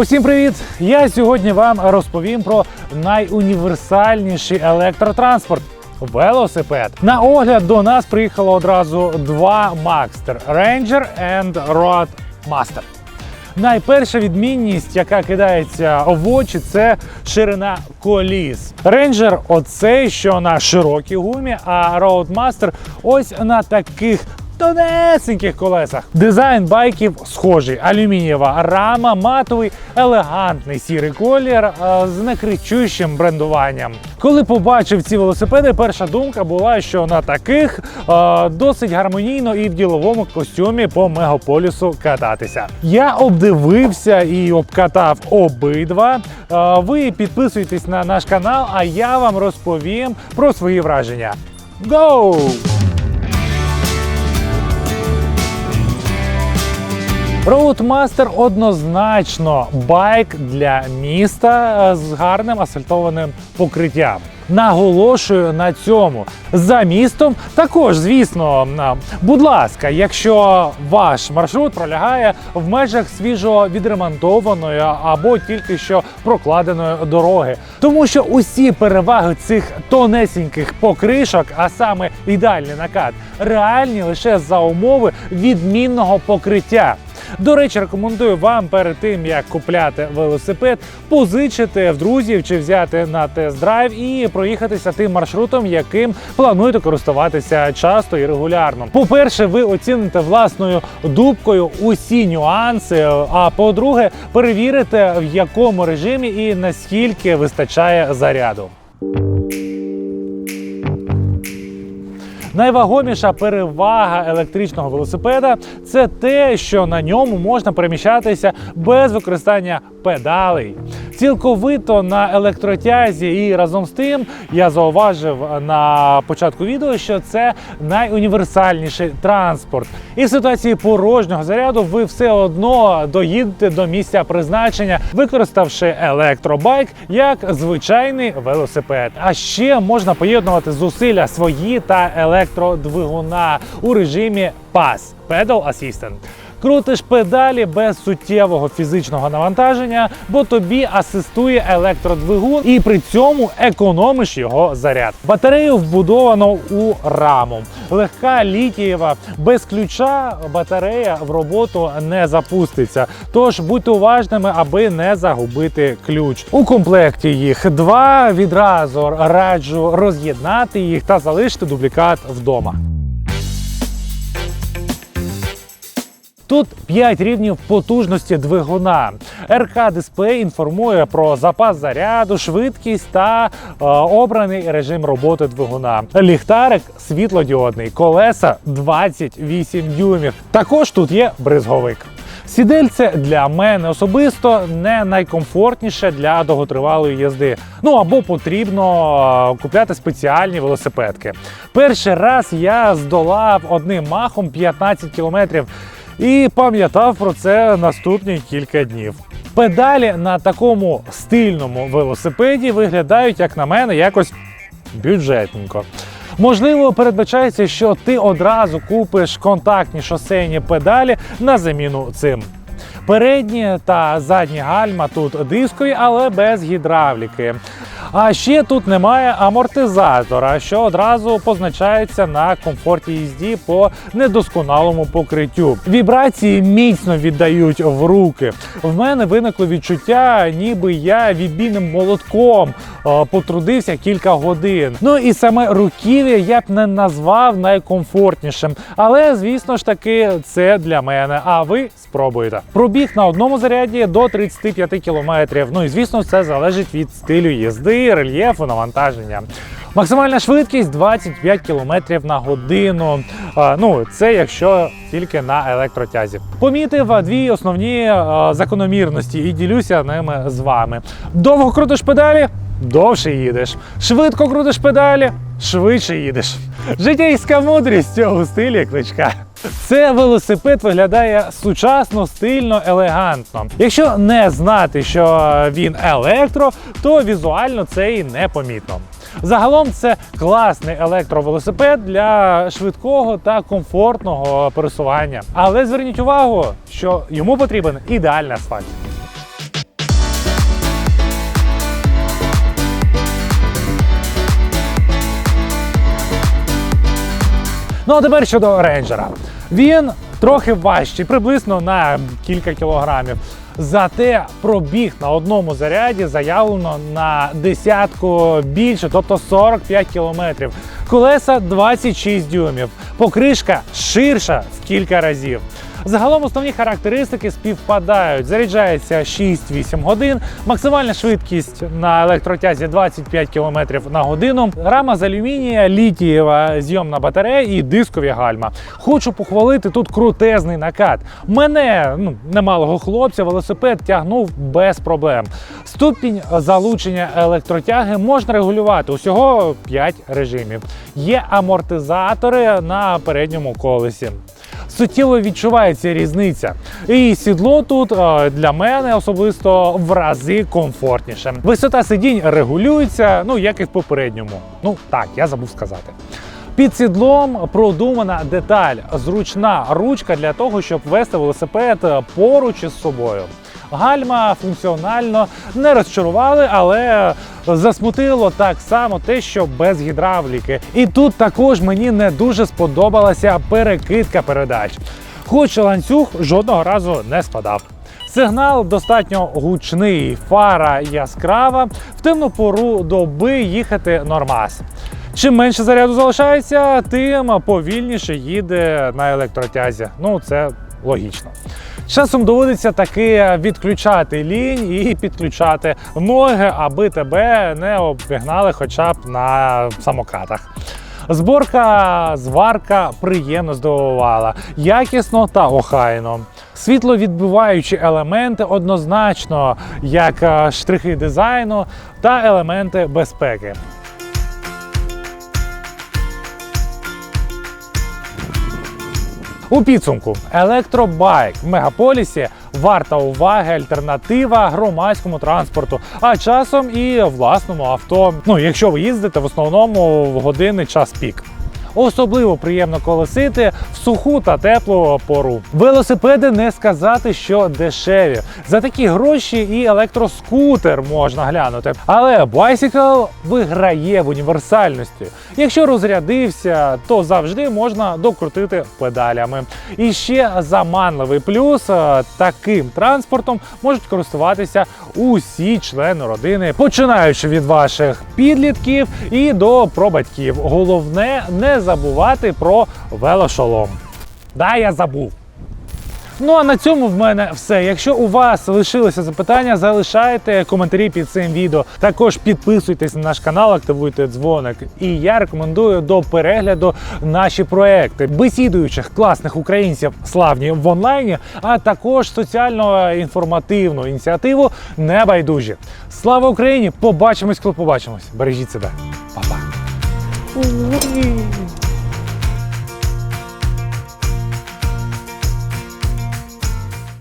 Усім привіт! Я сьогодні вам розповім про найуніверсальніший електротранспорт. Велосипед. На огляд до нас приїхало одразу два Макстер Ranger and Road Master. Найперша відмінність, яка кидається в очі, це ширина коліс. Ranger – оцей, що на широкій гумі, а Roadmaster – ось на таких тонесеньких колесах. Дизайн байків схожий: алюмінієва рама, матовий, елегантний сірий колір з некричущим брендуванням. Коли побачив ці велосипеди, перша думка була, що на таких а, досить гармонійно і в діловому костюмі по мегаполісу кататися. Я обдивився і обкатав обидва. А, Ви підписуйтесь на наш канал, а я вам розповім про свої враження. Go! Roadmaster однозначно байк для міста е, з гарним асфальтованим покриттям. Наголошую на цьому. За містом також, звісно, будь ласка, якщо ваш маршрут пролягає в межах свіжо відремонтованої або тільки що прокладеної дороги, тому що усі переваги цих тонесеньких покришок, а саме ідеальний накат, реальні лише за умови відмінного покриття. До речі, рекомендую вам перед тим як купляти велосипед, позичити в друзів чи взяти на тест-драйв і проїхатися тим маршрутом, яким плануєте користуватися часто і регулярно. По-перше, ви оціните власною дубкою усі нюанси. А по-друге, перевірите в якому режимі і наскільки вистачає заряду. Найвагоміша перевага електричного велосипеда це те, що на ньому можна переміщатися без використання педалей. Цілковито на електротязі, і разом з тим я зауважив на початку відео, що це найуніверсальніший транспорт. І в ситуації порожнього заряду ви все одно доїдете до місця призначення, використавши електробайк як звичайний велосипед. А ще можна поєднувати зусилля свої та електродвигуна у режимі PAS – Pedal Assistant. Крутиш педалі без суттєвого фізичного навантаження, бо тобі асистує електродвигун, і при цьому економиш його заряд. Батарею вбудовано у раму. Легка літієва, без ключа батарея в роботу не запуститься. Тож будьте уважними, аби не загубити ключ. У комплекті їх два. Відразу раджу роз'єднати їх та залишити дублікат вдома. Тут 5 рівнів потужності двигуна. РК дисплей інформує про запас заряду, швидкість та е, обраний режим роботи двигуна. Ліхтарик світлодіодний, колеса 28 дюймів. Також тут є бризговик. Сідельце для мене особисто не найкомфортніше для довготривалої їзди. Ну або потрібно е, купляти спеціальні велосипедки. Перший раз я здолав одним махом 15 кілометрів і пам'ятав про це наступні кілька днів. Педалі на такому стильному велосипеді виглядають, як на мене, якось бюджетненько. Можливо, передбачається, що ти одразу купиш контактні шосейні педалі на заміну цим. Передні та задні гальма тут дискові, але без гідравліки. А ще тут немає амортизатора, що одразу позначається на комфорті їзді по недосконалому покриттю. Вібрації міцно віддають в руки. В мене виникло відчуття, ніби я відбійним молотком е, потрудився кілька годин. Ну і саме руків'я я б не назвав найкомфортнішим. Але звісно ж таки, це для мене. А ви спробуйте. Пробіг на одному заряді до 35 кілометрів. Ну і звісно, це залежить від стилю їзди, рельєфу, навантаження. Максимальна швидкість 25 км на годину. Ну, це якщо тільки на електротязі. Помітив дві основні закономірності і ділюся ними з вами. Довго крутиш педалі, довше їдеш. Швидко крутиш педалі, швидше їдеш. Життєйська мудрість цього стилі кличка. Це велосипед виглядає сучасно, стильно, елегантно. Якщо не знати, що він електро, то візуально це і непомітно. Загалом це класний електровелосипед для швидкого та комфортного пересування. Але зверніть увагу, що йому потрібен ідеальний асфальт. Ну а тепер щодо рейнджера. Він трохи важчий, приблизно на кілька кілограмів. Зате пробіг на одному заряді заявлено на десятку більше, тобто 45 кілометрів. Колеса 26 дюймів, покришка ширша в кілька разів. Загалом основні характеристики співпадають. Заряджається 6-8 годин, максимальна швидкість на електротязі 25 км на годину, рама з алюмінія, літієва зйомна батарея і дискові гальма. Хочу похвалити тут крутезний накат. Мене, ну немалого хлопця, велосипед тягнув без проблем. Ступінь залучення електротяги можна регулювати усього 5 режимів. Є амортизатори на передньому колесі суттєво відчувається різниця. І сідло тут е, для мене особисто в рази комфортніше. Висота сидінь регулюється, ну як і в попередньому. Ну так, я забув сказати. Під сідлом продумана деталь, зручна ручка для того, щоб вести велосипед поруч із собою. Гальма функціонально не розчарували, але засмутило так само те, що без гідравліки. І тут також мені не дуже сподобалася перекидка передач. Хоч ланцюг жодного разу не спадав. Сигнал достатньо гучний, фара яскрава. В темну пору доби їхати нормас. Чим менше заряду залишається, тим повільніше їде на електротязі. Ну це логічно. Часом доводиться таки відключати лінь і підключати ноги, аби тебе не обігнали хоча б на самокатах. Зборка, зварка приємно здивувала, якісно та охайно. Світловідбиваючі елементи однозначно, як е, штрихи дизайну та елементи безпеки. У підсумку електробайк в мегаполісі варта уваги альтернатива громадському транспорту, а часом і власному авто. Ну, якщо ви їздите в основному в години час пік. Особливо приємно колесити в суху та теплу пору. Велосипеди не сказати, що дешеві. За такі гроші і електроскутер можна глянути. Але Bicycle виграє в універсальності. Якщо розрядився, то завжди можна докрутити педалями. І ще заманливий плюс е, таким транспортом можуть користуватися усі члени родини, починаючи від ваших підлітків і до пробатьків. Головне не забувати про велошолом. Да, я забув. Ну а на цьому в мене все. Якщо у вас лишилися запитання, залишайте коментарі під цим відео. Також підписуйтесь на наш канал, активуйте дзвоник. І я рекомендую до перегляду наші проекти бесідуючих класних українців славні в онлайні, а також соціально інформативну ініціативу Небайдужі. Слава Україні! Побачимось, коли побачимось. Бережіть себе, Па-па.